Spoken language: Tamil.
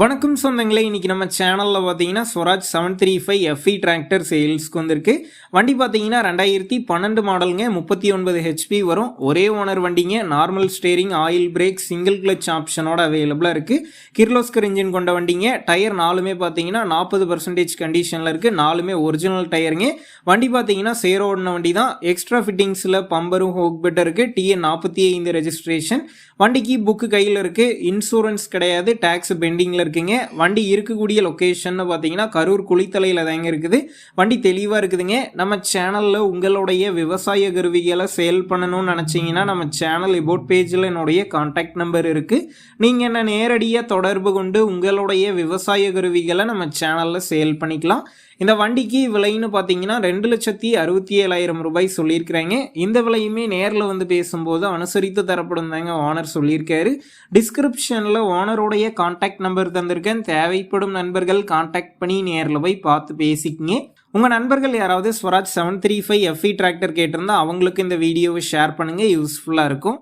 வணக்கம் சொந்தங்களே இன்றைக்கி நம்ம சேனலில் பார்த்தீங்கன்னா Swaraj seven three five FE tractor சேல்ஸ்க்கு வந்திருக்கு. வண்டி பார்த்தீங்கன்னா ரெண்டாயிரத்தி பன்னெண்டு மாடலுங்க முப்பத்தி ஒன்பது ஹெச்பி வரும். ஒரே ஓனர் வண்டிங்க normal steering oil brake single clutch ஆப்ஷனோட அவைலபிளாக இருக்குது கிர்லோஸ்கர் இன்ஜின் கொண்ட வண்டிங்க டயர் நாலுமே பார்த்தீங்கன்னா நாற்பது பர்சன்டேஜ் கண்டிஷனில் இருக்குது நாலுமே ஒரிஜினல் டயருங்க வண்டி பார்த்தீங்கன்னா சேர ஓடின வண்டி தான் எக்ஸ்ட்ரா ஃபிட்டிங்ஸில் பம்பரும் ஹோக் பெட்டர் இருக்குது டிஎன் நாற்பத்தி ஐந்து ரெஜிஸ்ட்ரேஷன் வண்டிக்கு புக்கு கையில் இருக்குது இன்சூரன்ஸ் கிடையாது. டேக்ஸ் பெண்டிங்கில் இருக்குங்க. வண்டி இருக்கக்கூடிய லொக்கேஷன் பார்த்தீங்கன்னா கரூர் குளித்தலையில் தாங்க இருக்குது. வண்டி தெளிவாக இருக்குதுங்க. நம்ம சேனலில் உங்களுடைய விவசாய கருவிகளை சேல் பண்ணணும்னு நினச்சிங்கன்னா நம்ம சேனல் இபோட் பேஜில் என்னுடைய கான்டாக்ட் நம்பர் இருக்குது நீங்கள் என்ன நேரடியாக தொடர்பு கொண்டு உங்களுடைய விவசாய கருவிகளை நம்ம சேனலில் சேல் பண்ணிக்கலாம். இந்த வண்டிக்கு விலைன்னு பார்த்தீங்கன்னா ரெண்டு லட்சத்தி அறுபத்தி ஏழாயிரம் ரூபாய் சொல்லியிருக்கிறாங்க. இந்த விலையுமே நேரில் வந்து பேசும்போது அனுசரித்து தரப்படும் தாங்க ஓனர் சொல்லியிருக்காரு. டிஸ்கிரிப்ஷனில் ஓனருடைய கான்டாக்ட் நம்பர் தந்திருக்கேன். தேவைப்படும் நண்பர்கள் காண்டாக்ட் பண்ணி நேரில் போய் பார்த்து பேசிக்கிங்க. உங்கள் நண்பர்கள் யாராவது Swaraj seven three five FE tractor கேட்டிருந்தா அவங்களுக்கு இந்த வீடியோவை ஷேர் பண்ணுங்கள் யூஸ்ஃபுல்லாக இருக்கும்.